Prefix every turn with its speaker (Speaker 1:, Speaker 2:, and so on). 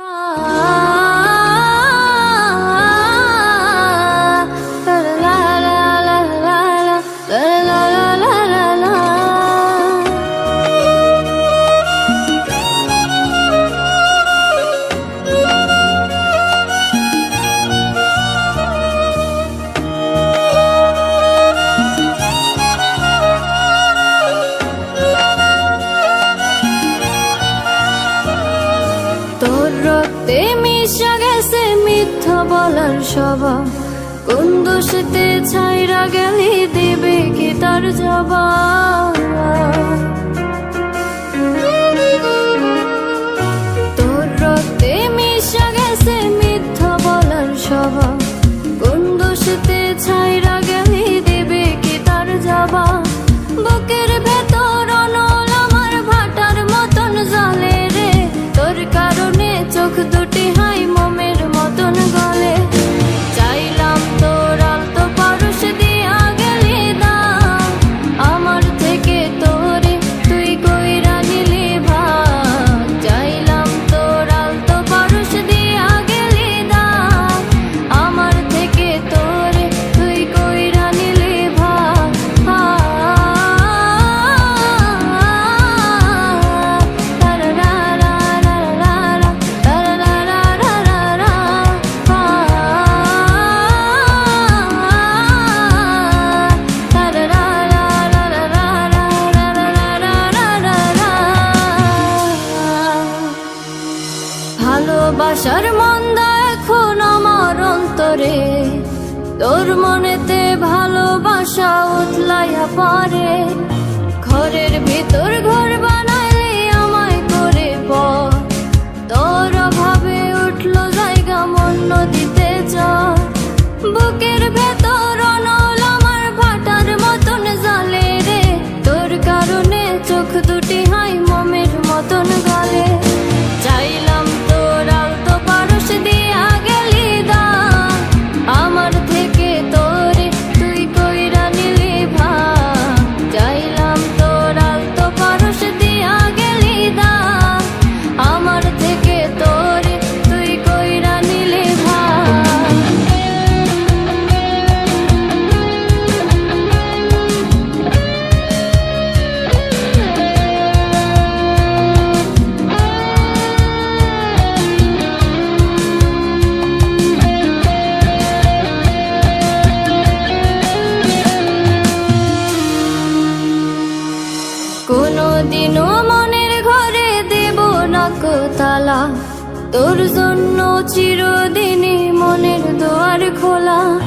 Speaker 1: Ah. তোর রক্তে মিশা গেছে মিথ্যা বলার সব কোন দোষেতে ছাইরা গেলি দিব আশার মন্দা এখন আমার অন্তরে। তোর মনেতে ভালোবাসা উতলাইয়া পারে ঘরের ভিতর ঘর তোর জন্য চিরদিনই মনের দোয়ার খোলা।